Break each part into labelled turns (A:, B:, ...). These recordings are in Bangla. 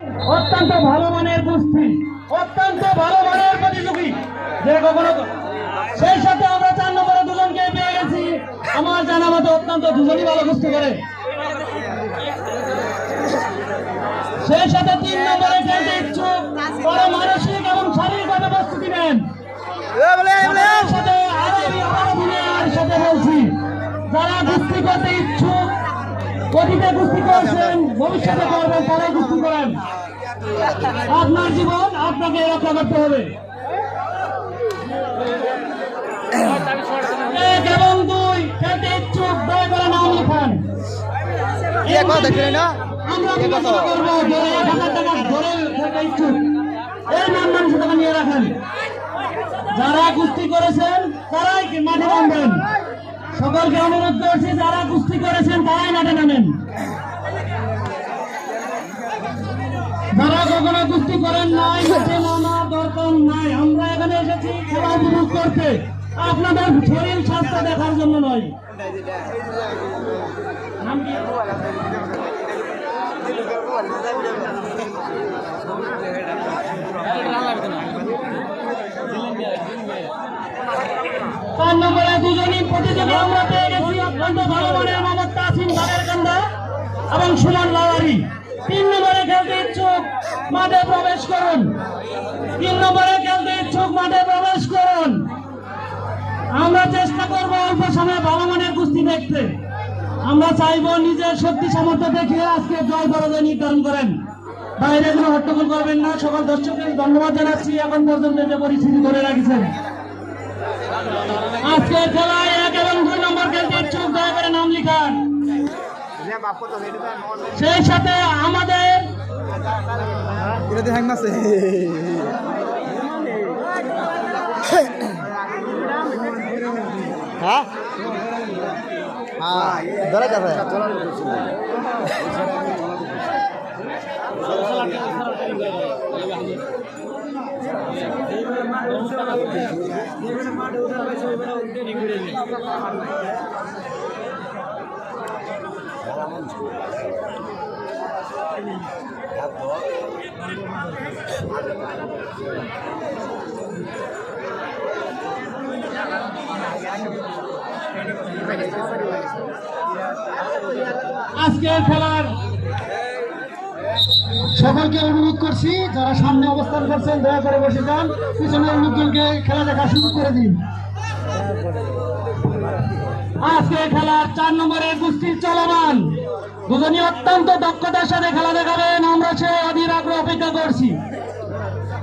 A: অত্যন্ত ভালো মানের কুস্তি অত্যন্ত ভালো মানের প্রতিযোগী। যে কখনো সেই সাথে আমরা চার নম্বরে দুজনকে পেয়ে গেছি। আমার জানা মতো অত্যন্ত দুজনই ভালো কুস্তি করে। সেই সাথে তিন নম্বরে খেলতে ইচ্ছুক তারা মানসিক এবং শারীরিকভাবে প্রস্তুতি নেন। সাথে আরও আরও সাথে বলছি যারা কুস্তি করতে ইচ্ছুক অতীতে কুস্তি করছেন ভবিষ্যতে করবেন তারাই কুস্তি করেন আপনার জীবন আপনাকে রক্ষা করতে হবে। এক এবং দুই খেলতে ইচ্ছুক দয়া করে নাম লিখান।
B: এক কথা দেখলেন না?
A: আমরা
B: এক কথা।
A: বিবেচনা করব ধরে এক হাজার টাকা ধরে খেলতে ইচ্ছুক। এই নাম মানুষ টাকা নিয়ে রাখেন। যারা কুস্তি করেছেন তারাই কি মাঠে নামবেন? সকলকে অনুরোধ করছি যারা কুস্তি করেছেন, তারাই মাঠে নামেন। যারা কখনো কুস্তি করেন নাই, মাঠে নামার দরকার নাই। আমরা এখানে এসেছি খেলা উপভোগ করতে। আপনাদের শরীর স্বাস্থ্য দেখার জন্য নয়। নাম কি? নম্বরে দুজনই প্রতিযোগী আমরা পেয়ে ভালো মানের মোহাম্মদ তাসিম বাগের কান্দা এবং সুমন লাওয়ারি। তিন নম্বরে খেলতে ইচ্ছুক, মাঠে প্রবেশ করুন। তিন নম্বরে খেলতে ইচ্ছুক, মাঠে প্রবেশ করুন। আমরা চেষ্টা করব অল্প সময়ে ভালো মানের কুস্তি দেখতে। আমরা চাইব নিজের শক্তি সামর্থ্য দেখে আজকে জয় পরাজয় নির্ধারণ করেন। বাইরে কোনো হট্টগোল করবেন না, সকল দর্শকের ধন্যবাদ জানাচ্ছি। এখন পর্যন্ত যে পরিস্থিতি ধরে রাখছেন আজকের খেলায় এক এবং দুই নম্বর খেলতে ইচ্ছুক দয়া করে নাম লিখান। সেই সাথে আমাদের
B: হ্যাঁ? হ্যাঁ
A: আজকের খেলার সকলকে অনুরোধ করছি, যারা সামনে অবস্থান করছেন, দয়া করে বসে যান। পিছনের লোকজনকে খেলা দেখা শুরু করে দিন। আজকে খেলার চার নম্বরের কুস্তি চলমান। দুজনই অত্যন্ত দক্ষতার সাথে খেলা দেখাবেন। আমরা সে অধীর আগ্রহ অপেক্ষা করছি।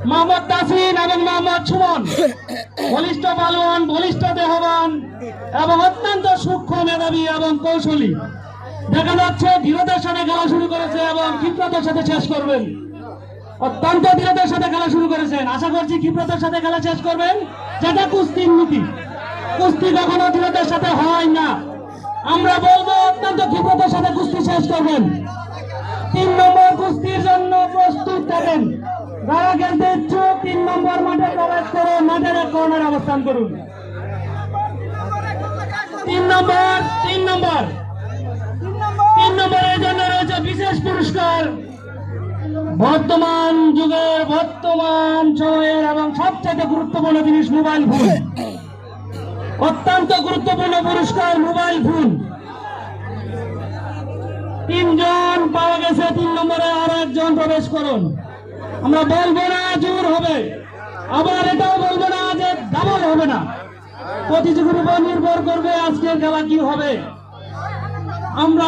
A: মোহাম্মদ তাসিন এবং মোহাম্মদ সুমন, বলিষ্ঠ পালোয়ান, বলিষ্ঠ দেহবান এবং অত্যন্ত সূক্ষ্ম মেধাবী এবং কৌশলী। দেখা যাচ্ছে ধীরতার সাথে খেলা শুরু করেছে এবং ক্ষিপ্রতার সাথে শেষ করবেন। অত্যন্ত ধীরতার সাথে খেলা শুরু করেছেন। আশা করছি ক্ষিপ্রতার সাথে খেলা শেষ করবেন। যেটা কুস্তির নীতি। কুস্তি কখনো ধীরতার সাথে হয় না। আমরা বলব, অত্যন্ত ক্ষিপ্রতার সাথে কুস্তি শেষ করবেন। তিন নম্বর কুস্তির জন্য প্রস্তুত থাকেন। যারা খেলতে ইচ্ছুক, তিন নম্বর মাঠে প্রবেশ করে মাঠের এক অবস্থান করুন। তিন নম্বর তিন নম্বর। নম্বরের জন্য রয়েছে বিশেষ পুরস্কার। বর্তমান যুগের বর্তমান সময়ের এবং সবচেয়ে গুরুত্বপূর্ণ জিনিস মোবাইল ফোন। অত্যন্ত গুরুত্বপূর্ণ পুরস্কার মোবাইল ফোন। তিনজন পাওয়া গেছে, তিন নম্বরে আর একজন প্রবেশ করুন। আমরা বলব না জোর হবে। আবার এটাও বলব না যে ডাবল হবে না। প্রতিযোগীর উপর নির্ভর করবে আজকের খেলা কি হবে। আমরা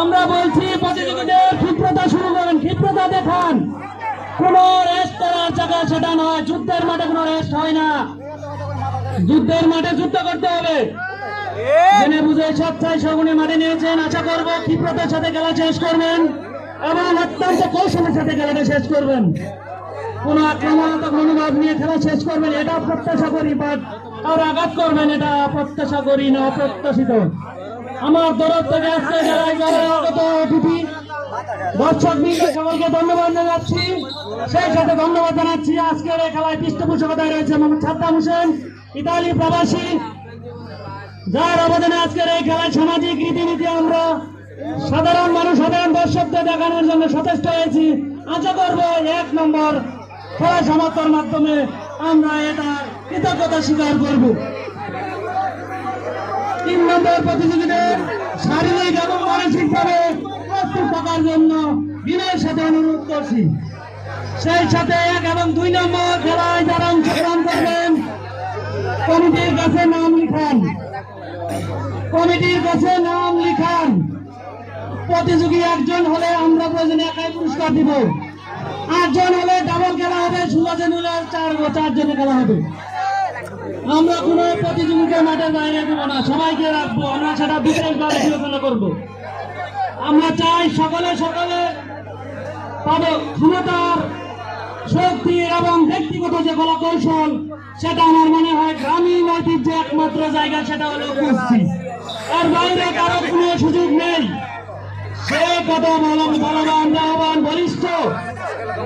A: আমরা বলছি প্রতিযোগীদের ক্ষিপ্রতা শুরু করেন, ক্ষিপ্রতা দেখান। কোন রেস্ট করার জায়গা সেটা নয়, যুদ্ধের মাঠে কোনো রেস্ট হয় না। যুদ্ধের মাঠে যুদ্ধ করতে হবে। জেনে বুঝে স্বেচ্ছায় সগুনে মাঠে নিয়েছেন, আশা করব ক্ষিপ্রতার সাথে খেলা শেষ করবেন এবং অত্যন্ত কৌশলের সাথে খেলাটা শেষ করবেন। কোন আক্রমণাত্মক মনোভাব নিয়ে খেলা শেষ করবেন, এটা প্রত্যাশা করি বাট আর আঘাত করবেন এটা, প্রত্যাশা করি না অপ্রত্যাশিত আমার তরফ থেকে আজকে যারা অতিথি, দর্শক সকলকে ধন্যবাদ জানাচ্ছি। সেই সাথে ধন্যবাদ জানাচ্ছি আজকের এই খেলায় পৃষ্ঠপোষকতায় রয়েছে মোহাম্মদ হোসেন, ইতালি প্রবাসী। যার অবদানে আজকের এই খেলায় সামাজিক রীতিনীতি আমরা সাধারণ মানুষ, সাধারণ দর্শক দেখানোর জন্য সচেষ্ট হয়েছি। আশা করব এক নম্বর খেলা সমাপ্তর মাধ্যমে আমরা এটা কৃতজ্ঞতা স্বীকার করব। তিন নম্বর প্রতিযোগীদের শারীরিক এবং মানসিকভাবে প্রস্তুত থাকার জন্য বিনয়ের সাথে অনুরোধ করছি। সেই সাথে এক এবং দুই নম্বর খেলায় যারা অংশগ্রহণ করবেন, কমিটির কাছে নাম লিখান। কমিটির কাছে নাম লিখান। প্রতিযোগী একজন হলে আমরা প্রয়োজনে একাই পুরস্কার দিব। আটজন হলে ডাবল খেলা হবে, ষোলো জন হলে চার চারজনে খেলা হবে। আমরা কোনো প্রতিযোগিতা মাঠের বাইরে দেবো না, সবাইকে রাখব, আমরা সেটা বিশেষভাবে বিবেচনা করব। আমরা চাই সকলে সকলে তাদের ক্ষমতার শক্তি এবং ব্যক্তিগত যে কলা কৌশল, সেটা আমার মনে হয় গ্রামীণ ঐতিহ্য একমাত্র জায়গা, সেটা হলো কুস্তি। এর বাইরে কারও কোনো সুযোগ নেই। বলম বলবান দেহবান বলিষ্ঠ।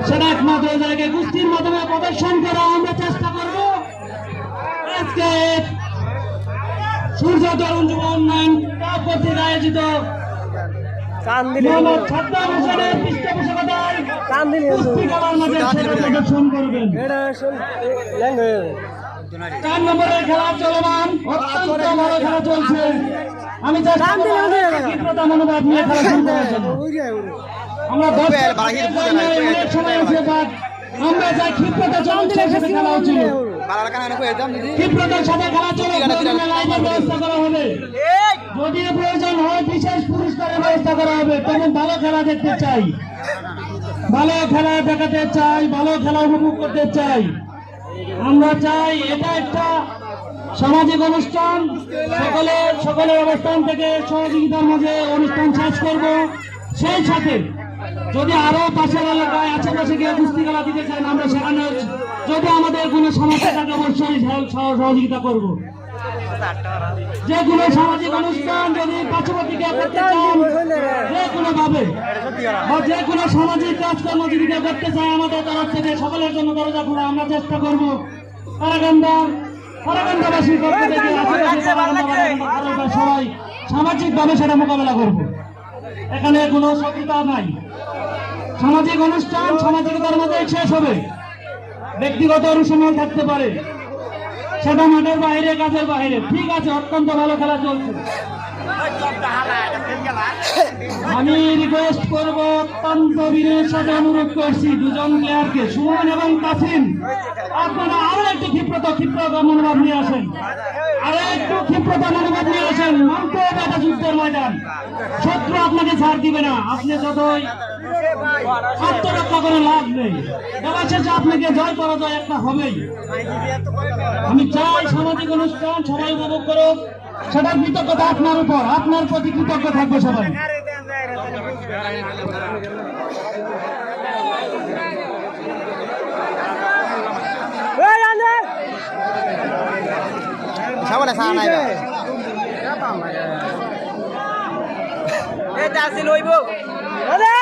A: সেটা একমাত্র জায়গায় কুস্তির মাধ্যমে প্রদর্শন করা আমরা চেষ্টা করব। আজকে সূর্য তরুণ যুব উন্নয়ন কর্তৃক আয়োজিত মোহাম্মদ সাদ্দাম হোসেনের পৃষ্ঠপোষকতায় কুস্তি খেলার মাঝে সেটা প্রদর্শন করবেন।
C: এটা শুন ল্যাং যাবে
A: চার নম্বরের খেলা চলমান। অত্যন্ত ভালো খেলা চলছে। আমি মনোভাব নিয়ে খেলা শুরু করার জন্য
C: ওই রে।
A: আমরা জন্য সাথে খেলা হচ্ছিল ক্ষিপ্রতার সাথে চলে প্রয়োজনে ব্যবস্থা করা হবে। যদি প্রয়োজন হয় বিশেষ পুরস্কারের ব্যবস্থা করা হবে। তেমন ভালো খেলা দেখতে চাই। ভালো খেলা দেখাতে চাই ভালো খেলা উপভোগ করতে চাই। আমরা চাই এটা একটা সামাজিক অনুষ্ঠান, সকলে, সকলের অবস্থান থেকে সহযোগিতার মাঝে অনুষ্ঠান শেষ করব। সেই সাথে যদি আরও পাশের এলাকায় আশেপাশে গিয়ে কুস্তি খেলা দিতে চান, আমরা সেখানে যদি আমাদের কোনো সমস্যা থাকে, অবশ্যই সহ- সহ- সহযোগিতা করব। যে কোনো সামাজিক অনুষ্ঠান যদি কেউ করতে চান যে কোনো ভাবে বা যে কোনো সামাজিক কাজকর্ম যদি করতে চায়, আমাদের তরফ থেকে সকলের জন্য দরজা খোলা, আমরা চেষ্টা করব। কারাগান্দা কারাগান্দাবাসীর পক্ষ থেকে আশেপাশে কারাগান্দা, কারাগান্দা, কারাগান্দা সবাই সামাজিক ভাবে সেটা মোকাবেলা করব। এখানে কোনো শত্রুতা নাই। সামাজিক অনুষ্ঠান সামাজিকতার মধ্যে শেষ হবে। ব্যক্তিগত অনুশীলন থাকতে পারে। সেটা মাঠের বাইরে কাজের বাইরে। ঠিক আছে অত্যন্ত ভালো খেলা চলছে। আমি রিকোয়েস্ট করব অত্যন্ত বিনয়ের সাথে অনুরোধ করছি দুজন প্লেয়ারকে সুমন এবং তাসিন আপনারা আরও একটু ক্ষিপ্রতা ক্ষিপ্রতা মনোভাব নিয়ে আসেন। আরও একটু ক্ষিপ্রতা মনোভাব নিয়ে আসেন। মানতে হবে এটা যুদ্ধের ময়দান। শত্রু আপনাকে ছাড় দিবে না। আপনি যতই আত্মরক্ষা করে লাভ নেই। এবার শেষে আপনাকে জয় পরাজয় একটা হবেই। আমি চাই সামাজিক অনুষ্ঠান সবাই উপভোগ করুক। সেটার কৃতজ্ঞতা আপনার উপর আপনার প্রতি কৃতজ্ঞ থাকবে সবাই।
C: এই আনে
B: সামনে সা নাই
C: আরে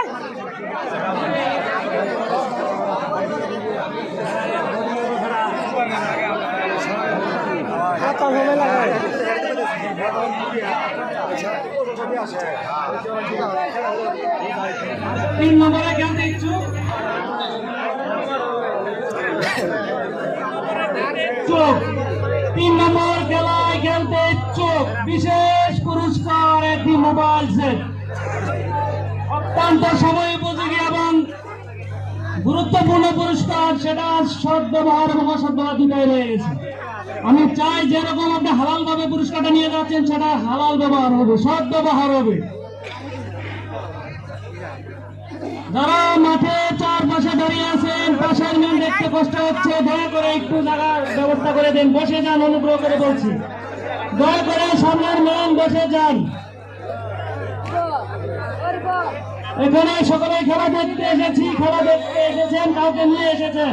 C: হাত হবে লাগায়
A: তিন নম্বরে খেলতে চোখ তিন নম্বর খেলায় খেলতে ইচ্ছুক বিশেষ পুরস্কার একটি মোবাইল সেট অত্যন্ত সময় উপযোগী এবং গুরুত্বপূর্ণ পুরস্কার সেটা সৎ ব্যবহার এবং দুটাই রয়ে গেছে। আমি চাই যেরকম আপনি হালাল ভাবে পুরস্কারটা নিয়ে যাচ্ছেন, সেটা হালাল ব্যবহার হবে, সৎ ব্যবহার হবে। যারা মাঠে চারপাশে দাঁড়িয়ে আছেন, পাশের মেন দেখতে কষ্ট হচ্ছে, দয়া করে একটু জায়গার ব্যবস্থা করে দেন, বসে যান, অনুগ্রহ করে বলছি। দয়া করে সামনের মেন বসে যান। এখানে সকলে খেলা দেখতে এসেছি, খেলা দেখতে এসেছেন, কাউকে নিয়ে এসেছেন।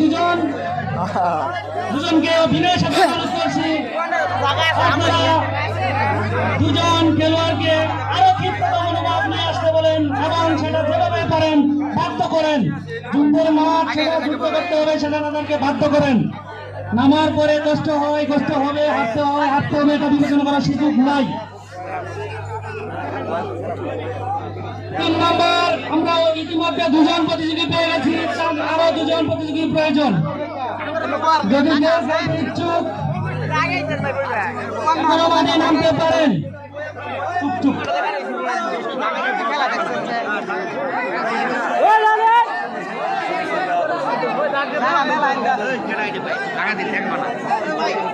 A: দুজন। দুজনকে অভিনয়ের সাথে করছি দুজন খেলোয়াড়কে আরও ক্ষিপ্ত মনোভাব নিয়ে আসতে বলেন। এবং সেটা যেভাবে পারেন বাধ্য করেন। যুদ্ধের মাঠ সেটা যুদ্ধ করতে হবে সেটা তাদেরকে বাধ্য করেন। নামার পরে কষ্ট হয় কষ্ট হবে হাঁটতে হয় হাঁটতে হবে এটা বিবেচনা করার সুযোগ নাই। ইতিমধ্যে দুজন প্রতিযোগী পেয়ে গেছি। আরও দুজন প্রতিযোগী প্রয়োজন। যদি ইচ্ছুক নামতে পারেন।
C: লাগে
B: যাবে না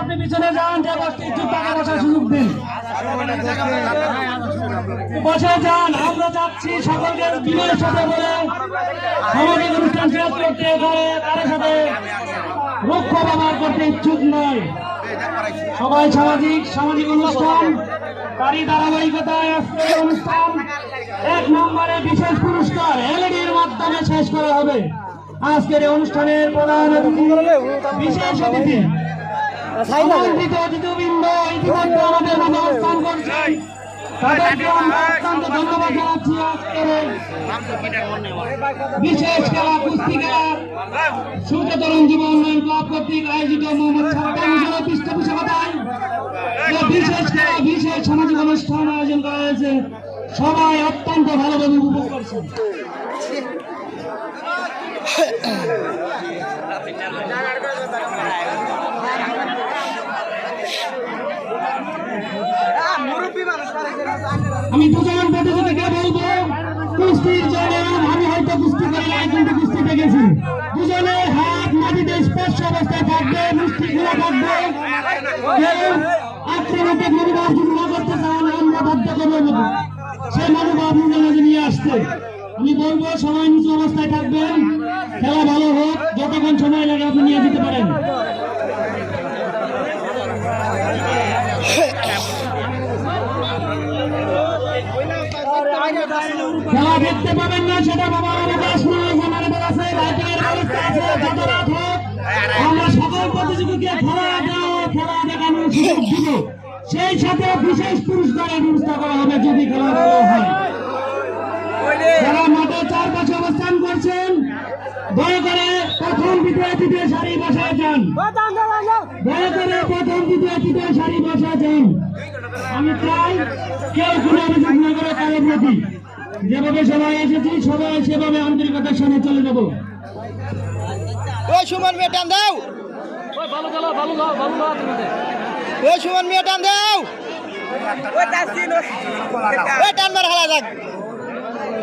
A: আপনি পিছনে যান বসে যান, আমরা যাচ্ছি সকলকে অনুষ্ঠান সাথে রুক্ষ ব্যবহার করতে ইচ্ছুক নয়। সবাই সামাজিক সামাজিক অনুষ্ঠান, তারই ধারাবাহিকতায় অনুষ্ঠান এক নম্বরে বিশেষ পুরস্কার এলইডির মাধ্যমে শেষ করা হবে। আজকের অনুষ্ঠানের প্রধান অতিথি, বিশেষ অতিথি আমাদের বিশেষ খেলা আয়োজিত বিশেষ খেলা, বিশেষ সামাজিক অনুষ্ঠান আয়োজন করা হয়েছে, সবাই অত্যন্ত ভালোভাবে উপভোগ করছেন। আমি দুজন প্রতিযোগীকে বলব? কুস্তির জন্য আমি হয়তো কুস্তি করি নাই, কিন্তু কুস্তি দেখেছি দুজনের হাত মাটিতে স্পর্শ অবস্থায় থাকবে মুষ্টি খোলা থাকবে। আক্রমণকে মনোভাব যদি নিয়ে আসতে আমি বলব সবাই নিচু অবস্থায় থাকবেন। খেলা ভালো হোক, যতক্ষণ সময় লাগে আপনি নিয়ে যেতে পারেন। খেলা দেখতে পাবেন না, সেটা বাবার অবকাশ নয় জেনারেটর আছে লাইটিংয়ের ব্যবস্থা আছে যত রাত হোক, আমরা সকল প্রতিযোগীকে খেলা দেওয়া খেলা দেখানোর সুযোগ দিব। সেই সাথে বিশেষ পুরস্কারের ব্যবস্থা করা হবে যদি খেলা ভালো হয় যারা মাঠের চারপাশে অবস্থান করছেন দয়া করে প্রথম দ্বিতীয় তৃতীয় সারি বসায় যান। দয়া করে প্রথম দ্বিতীয় তৃতীয় সারি বসা যান। আমি চাই কেউ কোনো অভিযোগ না করে কারোর প্রতি। যেভাবে সবাই এসেছি সবাই সেভাবে আন্তরিকতার সঙ্গে চলে যাব।
B: ওই সুমন মেয়ে টান দাও।
C: ভালো চলো ভালো দাও ভালো দাও তোমাদের।
B: ওই সুমন মেয়ে টান দাও। ওই টান মার হালা যাক
A: সকলে দৃষ্টি আকর্ষণ করছি। দয়া করে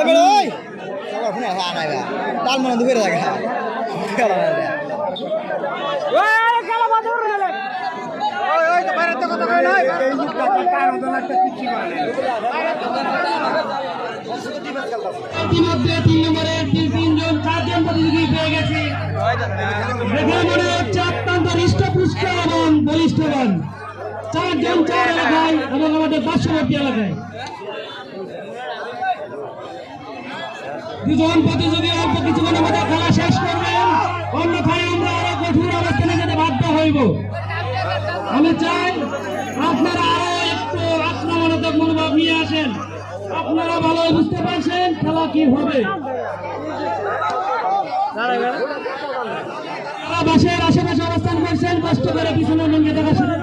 B: এ সবার ফোনে হালা নাই তাল মনে দুপুরে থাকে
A: ইতিমধ্যে তিন নম্বরের তিন তিনজন চারজন প্রতিযোগী পেয়ে গেছি মনে অত্যন্ত হৃষ্টপুষ্ট এবং বলিষ্ঠবান চারজন চার এলাকায় এবং আমাদের পার্শ্ববর্তী এলাকায়। দুজন প্রতিযোগী অল্প কিছুক্ষণের মধ্যে খেলা শেষ করবেন। অন্যথায় আমরা আরও কঠোর অবস্থানে যেতে বাধ্য হইব। আমি চাই আপনারা আরও একটু আক্রমণাত্মক মনোভাব নিয়ে আসেন। আপনারা ভালো বুঝতে পারছেন খেলা কি হবে। বাসের আশেপাশে অবস্থান করছে দিন কষ্ট করে পিছনে লঙ্গে দেখা শুরু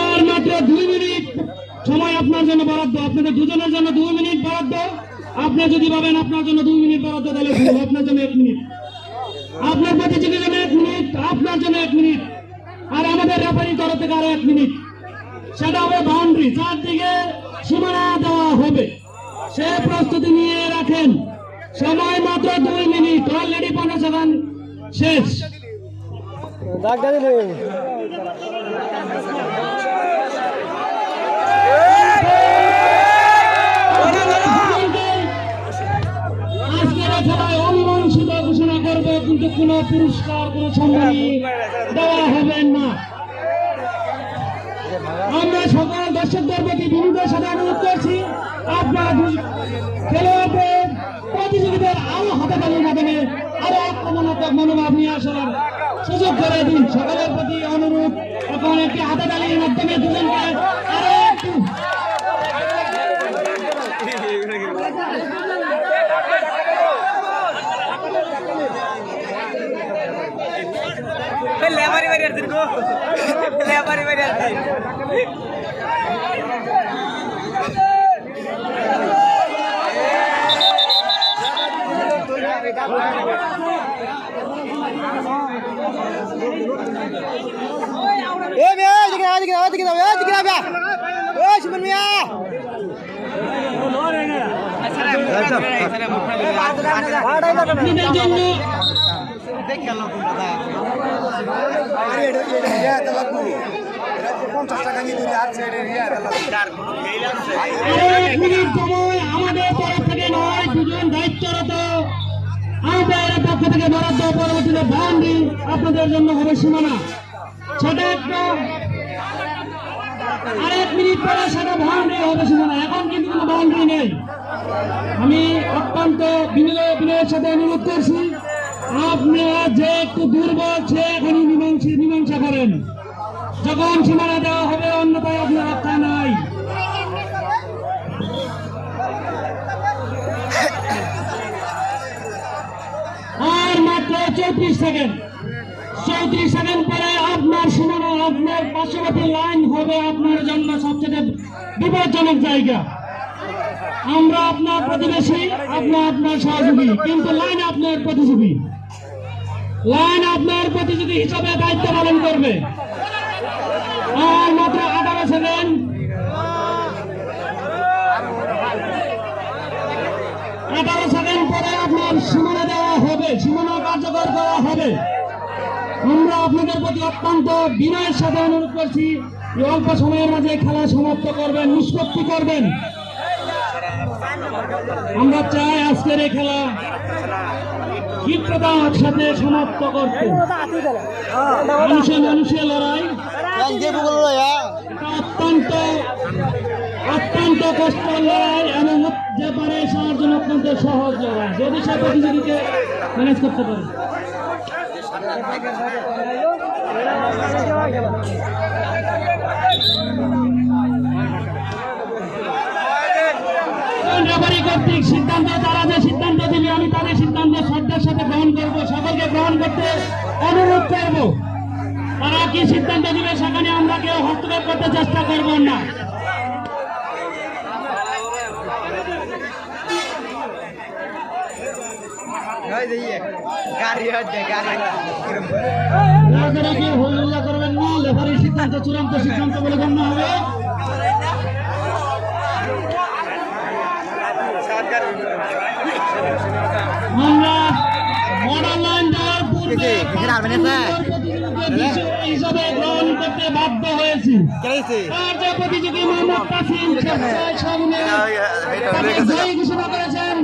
A: আর মাত্র দুই মিনিট সময় আপনার জন্য বরাদ্দ, আপনাদের দুজনের জন্য দুই মিনিট বরাদ্দ। আপনি যদি ভাবেন আপনার জন্য দুই মিনিট বরাদ্দ, তাহলে আপনার জন্য এক মিনিট। আপনার প্রতিযোগীর জন্য এক মিনিট, আপনার জন্য এক মিনিট। আর আমাদের রেফারি তরফ থেকে আরও এক মিনিট। সেটা হবে বাউন্ডারি চারদিকে সীমানা দেওয়া হবে। সে প্রস্তুতি নিয়ে রাখেন। সময় মাত্র দুই মিনিট অলরেডি পনেরো সেকেন্ড শেষ। খেলায় অমীমাংসিত ঘোষণা করবে কিন্তু কোনো পুরস্কার কোনো সম্মানী দেওয়া হবে না আমরা সকল দর্শকদের প্রতি বিনীতের সাথে অনুরোধ করছি, আপনারা খেলোয়াড়দের, প্রতিযোগীদের আরও হাতে তালির মাধ্যমে আরও আক্রমণাত্মক মনোভাব নিয়ে আসার সুযোগ করে দিন। সকলের প্রতি অনুরোধ এখন একটি হাতে তালির মাধ্যমে দুজনকে আরও একটু।
D: লেবারি বাড়ি আর দিন গো লেবারি বাড়ি আর দিন
B: এ মিয়া এদিকে আয়, এদিকে আয়, এদিকে যাও, এদিকে যাও, মিয়া। ওই সুমন মিয়া
A: আপনাদের জন্য আরও এক মিনিট সময় আমাদের আমাদের পক্ষ থেকে বরাদ্দ পরবর্তীতে বাউন্ডারি আপনাদের জন্য হবে সীমানা। মিনিট হবে এখন কিন্তু কোনো নেই। আমি অত্যন্ত যে দুর্বল মীমাংসা করেন। যখন সীমানা দেওয়া হবে, অন্যথায় আপনার রক্ষা নাই। চৌত্রিশ সেকেন্ড। চৌত্রিশ সেকেন্ড পরে আপনার সীমানা, আপনার পার্শ্ববর্তী লাইন হবে আপনার জন্য সবচেয়ে বিপজ্জনক জায়গা। আমরা আপনার প্রতিবেশী আপনার আপনার সহযোগী, কিন্তু লাইন আপনার প্রতিযোগী। লাইন আপনার প্রতিযোগী হিসাবে দায়িত্ব পালন করবে। আর মাত্র আঠারো সেকেন্ড। আঠারো সেকেন্ড পরে আপনার সীমানা দেওয়া হবে। সীমানা কার্যকর করা হবে। আমরা আপনাদের প্রতি অত্যন্ত বিনয়ের সাথে অনুরোধ করছি অল্প সময়ের মাঝে খেলা সমাপ্ত করবেন, নিষ্পত্তি করবেন। আমরা চাই আজকের এই খেলা ক্ষিপ্রতার সাথে সমাপ্ত করতে। মানুষে মানুষের লড়াই। অত্যন্ত অত্যন্ত কষ্টের লড়াই এবং যে পারে সার জন্য অত্যন্ত সহজ যদি সে প্রতিযোগীকে ম্যানেজ করতে পারে। কর্তৃক সিদ্ধান্ত, তারা যে সিদ্ধান্ত দিবে, আমি তাদের সিদ্ধান্ত শ্রদ্ধার সাথে গ্রহণ করব, সকলকে গ্রহণ করতে অনুরোধ করব। তারা কি সিদ্ধান্ত দিবে, সেখানে আমরা কেউ হস্তক্ষেপ করতে চেষ্টা করব না। আপনারা কেউ হল্লা করবেন না রেফারির সিদ্ধান্ত চূড়ান্ত সিদ্ধান্ত বলে গণ্য হবে। আমরা বর্ডার লাইন দেওয়ার পূর্বে হিসাবে গ্রহণ করতে বাধ্য হয়েছি। তার যে প্রতিযোগী মোহাম্মদ কাসিম সামনে তাকে জয়ী ঘোষণা করেছেন।